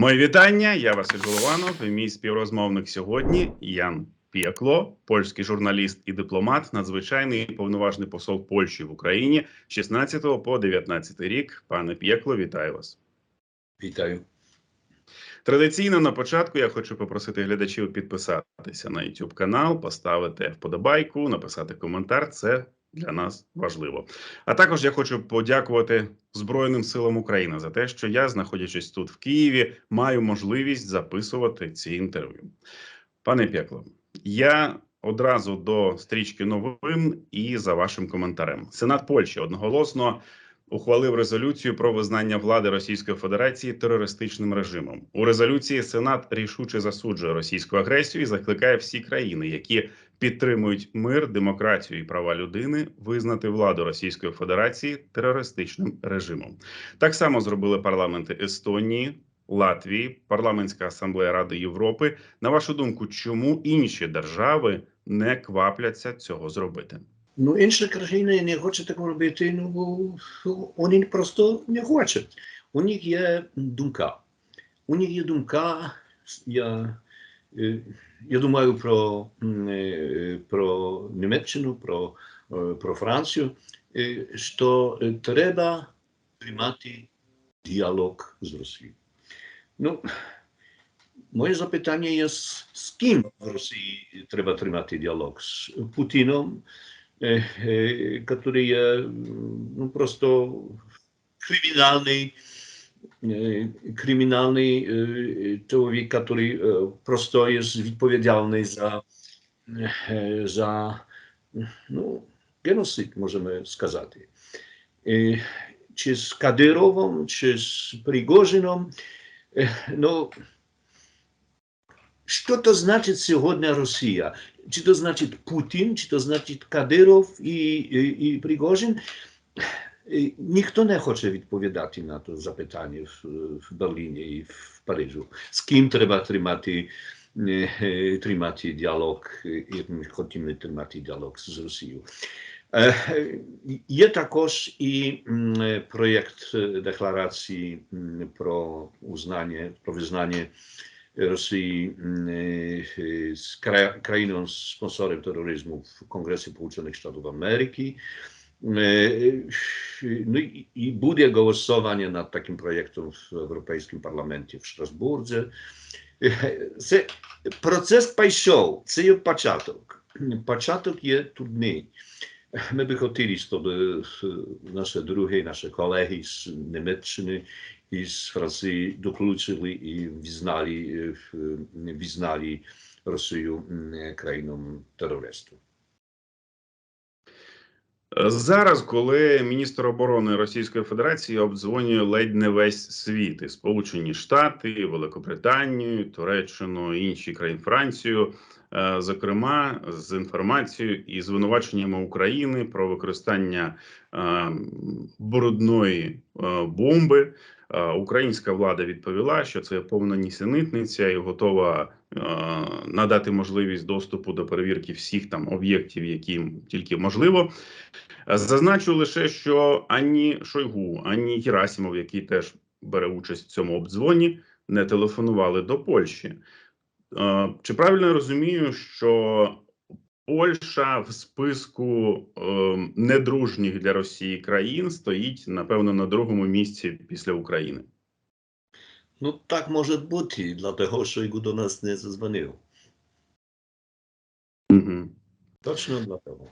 Моє вітання. Я Василь Голованов. і Мій співрозмовник сьогодні Ян Пєкло, польський журналіст і дипломат, надзвичайний і повноважний посол Польщі в Україні 16 по 19 рік. Пане П'єкло, вітаю вас. Вітаю. Традиційно на початку я хочу попросити глядачів підписатися на YouTube канал, поставити вподобайку, написати коментар. Це для нас важливо. А також я хочу подякувати Збройним силам України за те, що я, знаходячись тут в Києві, маю можливість записувати ці інтерв'ю. Пане Пекло, я одразу до стрічки новин і за вашим коментарем. Сенат Польщі одноголосно ухвалив резолюцію про визнання влади Російської Федерації терористичним режимом. У резолюції Сенат рішуче засуджує російську агресію і закликає всі країни, які підтримують мир, демократію і права людини, визнати владу Російської Федерації терористичним режимом. Так само зробили парламенти Естонії. Латвії, парламентська асамблея Ради Європи. На вашу думку, чому інші держави не квапляться цього зробити? Ну, інші країни не хочуть такого робити, ну, вони просто не хочуть. У них є думка. У них є думка, я, е, я думаю про, м, е, про Німеччину, про, е, про Францію, е, що е, треба приймати діалог з Росією. Ну, моє запитання є, з, з ким в Росії треба тримати діалог? З Путіном, е, е, который є ну, просто кримінальний, е, кримінальний е, чоловік, який е, просто є відповідальний за, е, за ну, геноцид, можемо сказати. Е, Чи з Кадировом, чи з Пригожином. Е, Ну, що то значить сьогодні Росія? Чи то значить Путін, чи то значить Кадиров і, і, і Пригожин? Е, Ніхто не хоче відповідати на це запитання в, в Берліні і в Парижу. З ким треба тримати, е, е, тримати діалог, е, як ми хочемо тримати діалог з Росією. Е, е, Є також і м, е, проєкт е, декларації м, про узнання, про визнання Росії м, е, е, з кра- країною спонсором тероризму в Конгресі Сполучених Штатів Америки. Е, Ну і, і буде голосування над таким проєктом в Європейському парламенті в Страсбурзі. Е, Це процес пішов, це є початок. Початок є трудний. Ми би хотіли, щоб е, наші другі, наші колеги з Німеччини і з Франції доключили і визнали, е, в- визнали Росію м, країном терористом. Зараз, коли міністр оборони Російської Федерації обдзвонює ледь не весь світ, і Сполучені Штати, Великобританію, Туреччину, інші країни Францію, е, зокрема з інформацією і звинуваченнями України про використання е, брудної е, бомби. Українська влада відповіла, що це повна нісенітниця і готова надати можливість доступу до перевірки всіх там об'єктів, які тільки можливо. Зазначу лише, що ані Шойгу, ані Герасимов, який теж бере участь в цьому обдзвоні, не телефонували до Польщі. Е, Чи правильно я розумію, що Польща в списку е, недружніх для Росії країн стоїть, напевно, на другому місці після України? Ну, так може бути, dlatego Шойгу до нас не зазвонив. Угу. Точно dlatego.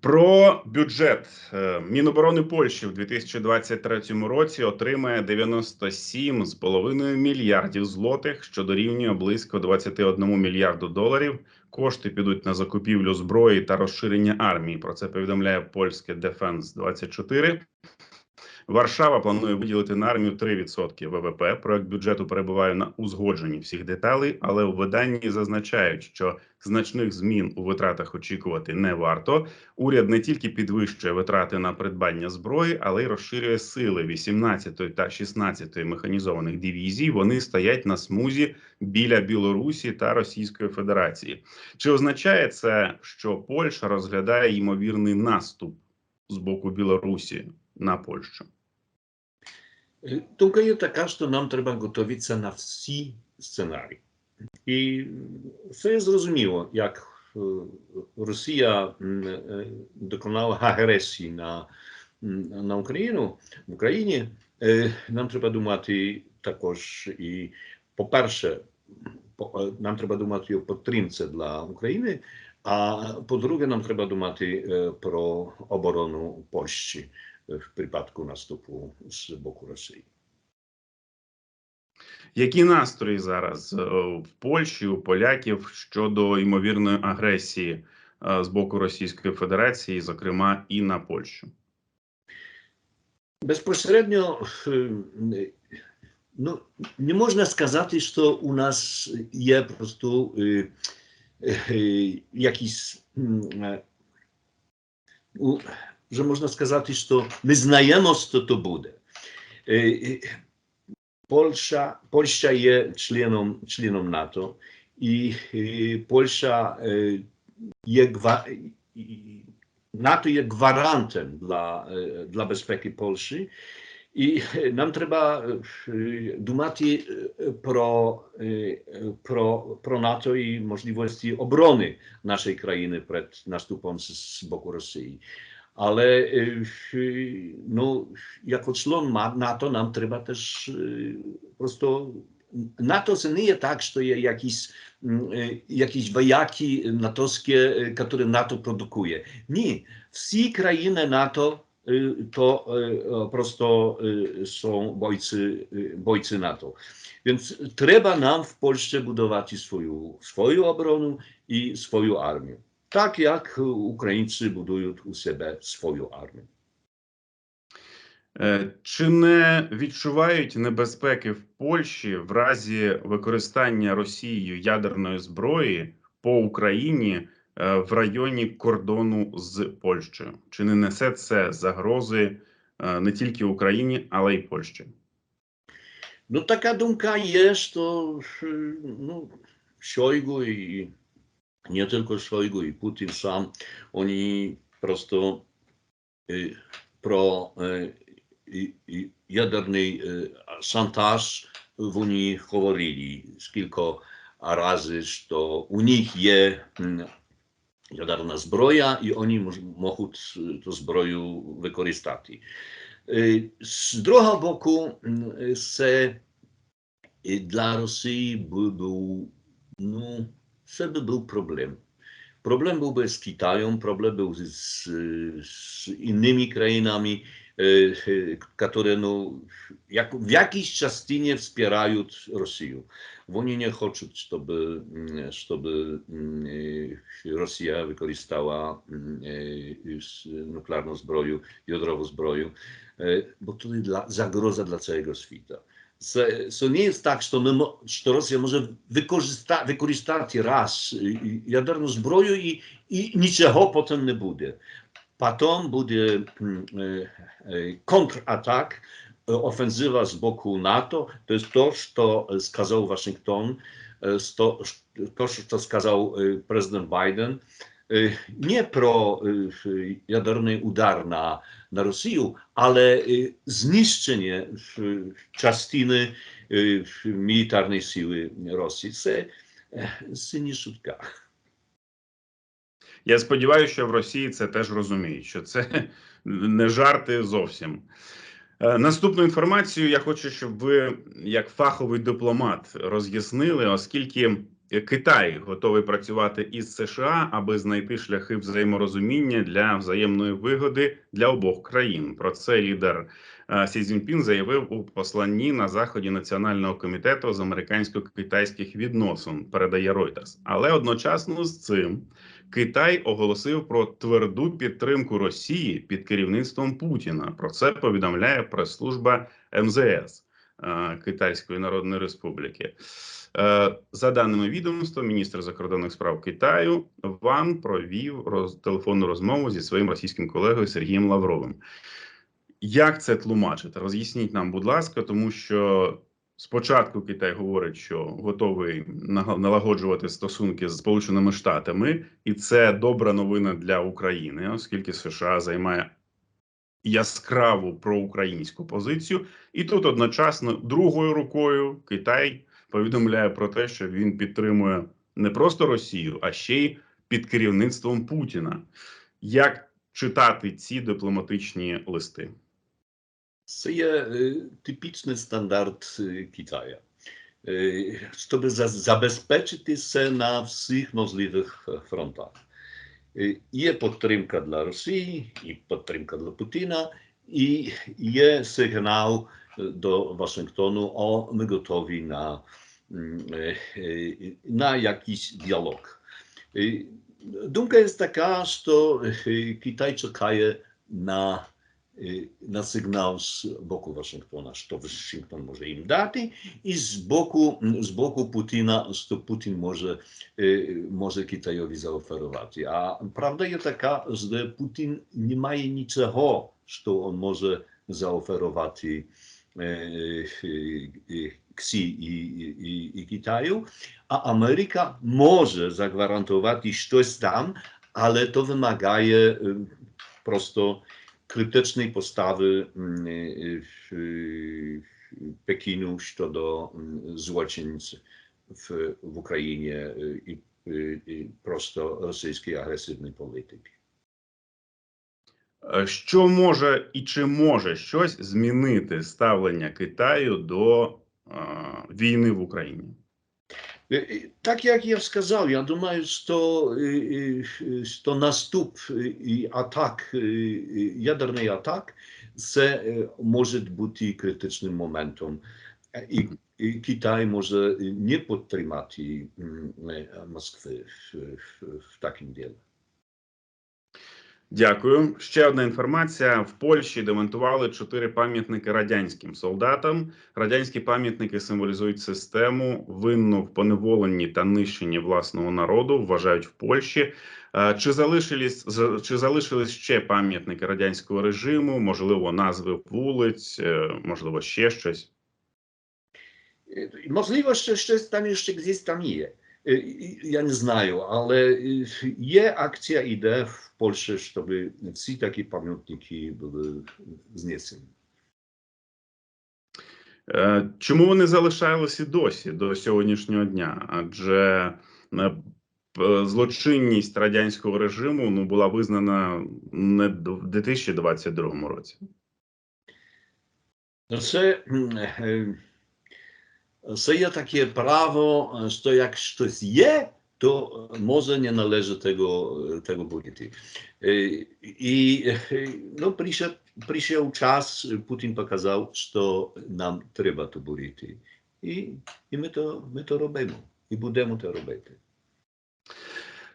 Про бюджет Е, Міноборони Польщі в 2023 році отримає 97,5 мільярдів злотих, що дорівнює близько 21 мільярду доларів. Кошти підуть на закупівлю зброї та розширення армії. Про це повідомляє польське Defense 24 Варшава планує виділити на армію 3% ВВП. Проект бюджету перебуває на узгодженні всіх деталей, але у виданні зазначають, що значних змін у витратах очікувати не варто. Уряд не тільки підвищує витрати на придбання зброї, але й розширює сили 18-ї та 16-ї механізованих дивізій. Вони стоять на смузі біля Білорусі та Російської Федерації. Чи означає це, що Польща розглядає ймовірний наступ з боку Білорусі на Польщу? Е, Думка є така, що нам треба готуватися на всі сценарії. І все є зрозуміло, як е, Росія м, е, доконала агресії на, м, на Україну в Україні. е, Нам треба думати також і, по-перше, по- е, нам треба думати о підтримці для України, а по-друге, нам треба думати е, про оборону Польщі В випадку наступу з боку Росії. Які настрої зараз е, в Польщі у поляків щодо ймовірної агресії е, з боку Російської Федерації, зокрема і на Польщу? Безпосередньо е, ну, не можна сказати, що у нас є просто е, е, якісь, м, е, у- że można сказати, що ми знаємо, що то буде. Е, е, Польща, Польща є членом, членом НАТО, і е, Польща е, є гва, і- НАТО є гварантом для, е, для безпеки Польщі. І е, нам треба е, думати е, про, е, про, про НАТО і можливості оборони нашої країни ale y, y, no, jako człon NATO nam trzeba też y, po prostu NATO to nie jest tak, że to jest jakiś, mm, jakieś wojaki natowskie, które NATO produkuje. Nie. Wszystkie krainy NATO to prosto są bojcy, bojcy NATO. Więc trzeba nam w Polsce budować swoją, swoją obronę i swoją armię. Так як українці будують у себе свою армію. Е, Чи не відчувають небезпеки в Польщі в разі використання Росією ядерної зброї по Україні е, в районі кордону з Польщею? Чи не несе це загрози е, не тільки Україні, але й Польщі? No taka думка jest, to y, no, Szojgu i nie tylko Szojgu i Putin sam, oni prosto y, pro y, y, jaderny szantaż w Unii mówili z kilka razy, że u nich jest mm, jadarna zbroja i oni mogą to zbroju wykorzystać. Y, z drugiego boku mm, se y, dla Rosji był, był no, це і для Росії би був, ну, це би був проблем. Problem byłby z Kitajem, problem był z, z, z innymi krajami, e, e, które no, jak, w jakiejś частиnie wspierają Rosję. Oni nie chcą, żeby, mm, żeby mm, e, Rosja wykorzystała mm, e, s- nuklearną zbroję, jądrową zbroję, e, bo to jest dla, zagroza dla całego świata. Це, це не є так, що, ми, мо- що Росія може використа, використати раз і- і ядерну зброю і, і нічого потім не буде. Потім буде м, е, е, контратак, е, офензива з боку НАТО. To jest to, що сказав Вашингтон, е, сто- то, що сказав е, Не про е, ядерний удар на, на Росію, але е, знищення е, частини мілітарної сили Росії. Це, шутка. Я сподіваюся, що в Росії це теж розуміють, що це не жарти зовсім. Наступну інформацію я хочу, щоб ви, як фаховий дипломат, роз'яснили, оскільки Китай готовий працювати із США, аби знайти шляхи взаєморозуміння для взаємної вигоди для обох країн. Про це лідер е, Сі Цзіньпін заявив у посланні на заході Національного комітету з американсько-китайських відносин. Передає Reuters. Але одночасно з цим Китай оголосив про тверду підтримку Росії під керівництвом Путіна. Про це повідомляє прес-служба МЗС е, Китайської Народної Республіки. Е, За даними відомства, міністр закордонних справ Китаю Ван провів роз, телефонну розмову зі своїм російським колегою Сергієм Лавровим. Як це тлумачити? Роз'ясніть нам, будь ласка, тому що спочатку Китай говорить, що готовий налагоджувати стосунки з Сполученими Штатами, і це добра новина для України, оскільки США займає яскраву проукраїнську позицію, і тут одночасно другою рукою Китай повідомляє про те, що він підтримує не просто Росію, а ще й під керівництвом Путіна. Як читати ці дипломатичні листи? Це є е, типічний стандарт е, Китаю. Е, Щоб забезпечити це на всіх можливих фронтах. Є підтримка для Росії, і підтримка для Путіна, і є сигнал е, до Вашингтону, о, ми готові на, м, е, е, на якийś діалог. Е, Думка jest taka, że e, Kitaj czekaje na, e, na sygnał z boku Waszyngtona, że to Waszyngton może im dać i z boku, z boku Putina, że to Putin może, e, może Kitajowi zaoferować. A prawda jest taka, że Putin nie ma niczego, że on może zaoferować e, e, Ksji i, i, i Kitaju, a Ameryka może zagwarantować coś tam, ale to wymaga prosto krytycznej postawy mm, y, Pekinu co do mm, złoczyńcy w, w Ukrainie i, i prosto rosyjskiej agresywnej polityki. Е, Що може і чи може щось змінити ставлення Китаю до е, війни в Україні? Tak jak ja wskazał, ja думаю, y, i atak, y, y, ядерний atak, це y, może być krytycznym momentem. I, i Kitaj może nie podtrzymać y, y, Moskwy w, w, w takim dziele. Дякую. Ще одна інформація: в Польщі демонтували чотири пам'ятники радянським солдатам. Радянські пам'ятники символізують систему, винну в поневоленні та нищенні власного народу. Вважають в Польщі. Е, Чи залишились чи залишились ще пам'ятники радянського режиму? Можливо, назви вулиць, е, можливо, ще щось. Jeszcze tam jeszcze gdzieś tam je. Y, y, Ja nie znaję, ale y, je akcja idzie w Polsce, żeby wszystkie takie pamiętniki były zniesione. Е, Чому вони залишалися досі до сьогоднішнього дня? Адже е, злочинність радянського режиму ну була визнана не в 2022 році. Це, że jest takie prawo, że jak coś jest, to może nie należy tego, tego burity. I no, przyszedł, przyszedł czas, Putin pokazał, że nam trzeba to burity. I, i my, to, my to robimy. I będziemy to robić.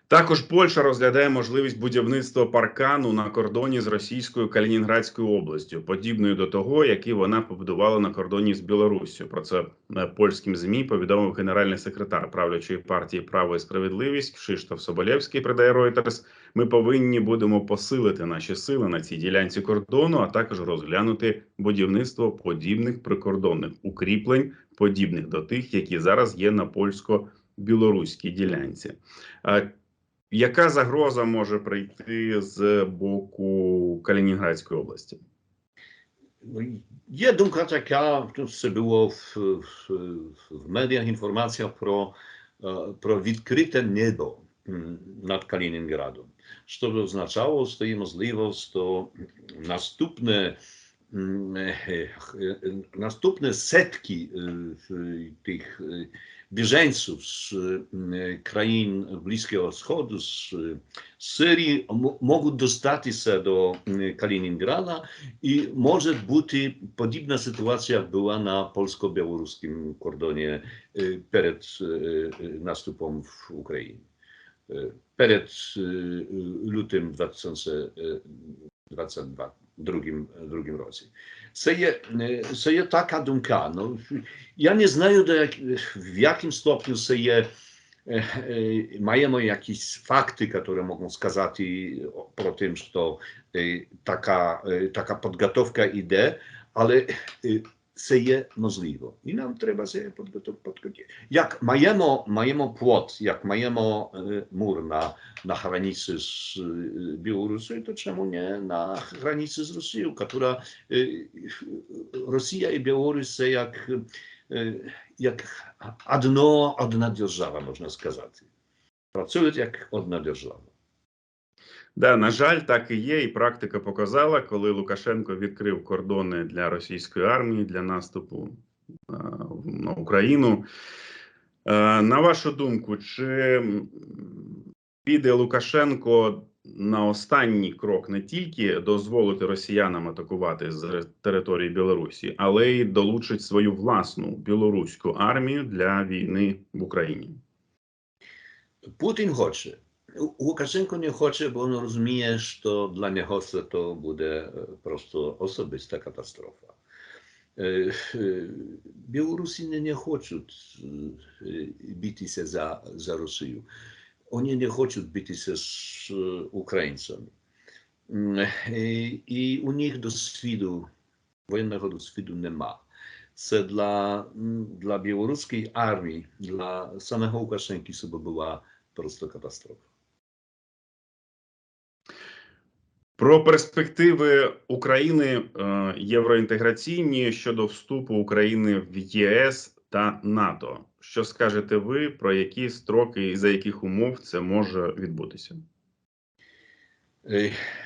Також Польща розглядає можливість будівництва паркану на кордоні з російською Калінінградською областю, подібною до того, який вона побудувала на кордоні з Білоруссю. Про це е, польським змі повідомив генеральний секретар правлячої партії Право і справедливість Кшиштоф Соболєвський. Передає Reuters. Ми повинні будемо посилити наші сили на цій ділянці кордону, а також розглянути будівництво подібних прикордонних укріплень, подібних до тих, які зараз є на польсько-білоруській ділянці. Яка загроза може прийти з боку Калінінградської області? Є думка така, це було в, в, в медіях інформація про, е, про відкрите небо над Калінінградом. Що б означало, що є можливість, що наступне е, е, bieżeńców z y, krain Bliskiego Wschodu, z y, Syrii, mogą dostać się do y, Kaliningrada i może być podobna sytuacja, jak była na polsko-białoruskim kordonie przed nastupem w Ukrainie. Przed lutym 2000 2022, drugim roku. Se je taka dunka. No, ja nie znam, jak, w jakim stopniu se je e, mają jakieś fakty, które mogą wskazać o tym, że to e, taka, e, taka podgotowka idzie, ale це є можливо. І нам треба це підготувати. Як маємо, маємо плот, як маємо е, мур на, на границі з е, Білорусією, то чому не на границі з Росією, яка е, Росія і Білорусь це як, е, як одно, одна держава, можна сказати. Працюють як одна держава. Да, на жаль, так і є, і практика показала, коли Лукашенко відкрив кордони для російської армії для наступу на Україну. На вашу думку, чи піде Лукашенко на останній крок не тільки дозволити росіянам атакувати з території Білорусі, але й долучить свою власну білоруську армію для війни в Україні? Putin хоче. Łukaszenko nie chce, bo on rozumie, że dla niego to będzie prosto osobista katastrofa. E, e, Białorusini nie chcą e, bić się za, za Rosję. Oni nie chcą bić się z Ukraińcami. Mm, I, I u nich doświadu, wojennego doświadu nie ma. Це dla, mm, dla białoruskiej armii, dla samego Łukaszenki sobie była просто katastrofa. Про перспективи України е, євроінтеграційні щодо вступу України в ЄС та НАТО. Що скажете ви про які строки і за яких умов це може відбутися?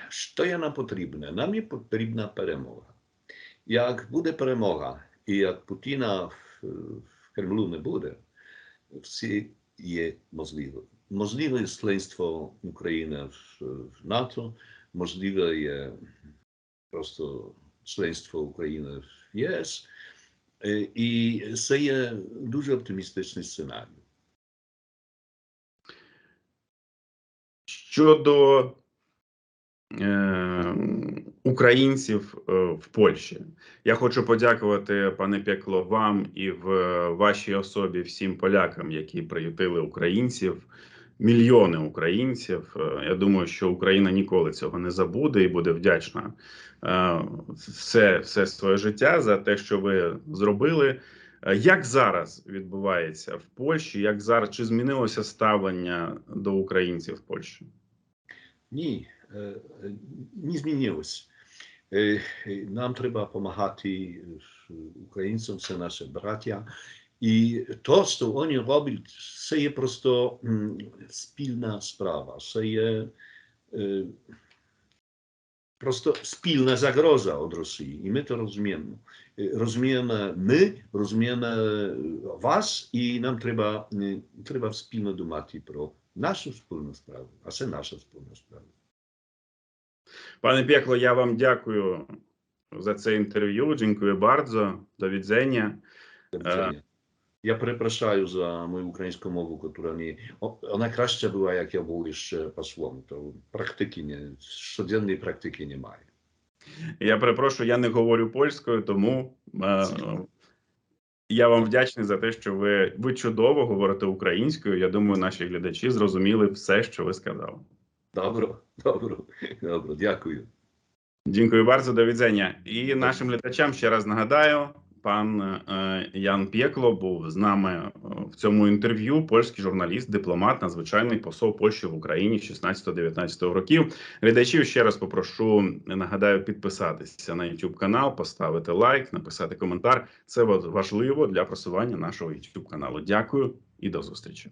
Що є нам потрібне? Нам є потрібна перемога. Як буде перемога, і як Путіна в, в Кремлю не буде, всі є можливо. Можливе членство України в, в НАТО, є просто членство України в ЄС. Е, І це є дуже оптимістичний сценарій. Щодо е, українців е, в Польщі, я хочу подякувати, пане Пекло, вам і в вашій особі всім полякам, які приютили українців, мільйони українців. Е, Я думаю, що Україна ніколи цього не забуде і буде вдячна е, все, все своє життя за те, що ви зробили. Е, Як зараз відбувається в Польщі? Як зараз чи змінилося ставлення до українців в Польщі? Ні, не змінилось. Нам треба допомагати українцям, це наші браття. І то, що вони роблять, це є просто м, спільна справа. Це є е, просто спільна загроза від Росії. І ми то розуміємо. Е, Розуміємо ми, розуміємо е, вас, і нам треба, е, треба спільно думати про нашу спільну справу. А це наша спільна справа. Пане Пекло, я вам дякую за це інтерв'ю. Дякую bardzo. До відзення. Do widzenia. Ja przepraszam za moją ukraińską mowę, która nie. Ona kraszcza była, jak ja był jeszcze posłem. To praktyki nie, codziennej praktyki nie. Я перепрошую, я не говорю польською, тому е, я вам вдячний за те, що ви, ви чудово говорите українською. Я думаю, наші глядачі зрозуміли все, що ви сказали. Dobro, dobro, dobro, дякую. Дякую bardzo, до відзення. І нашим глядачам ще раз нагадаю, пан е, Ян Пєкло був з нами е, в цьому інтерв'ю. Польський журналіст, дипломат, надзвичайний посол Польщі в Україні 16-19 років. Глядачів ще раз попрошу нагадаю підписатися на YouTube канал, поставити лайк, написати коментар. Це важливо для просування нашого YouTube каналу. Дякую і до зустрічі.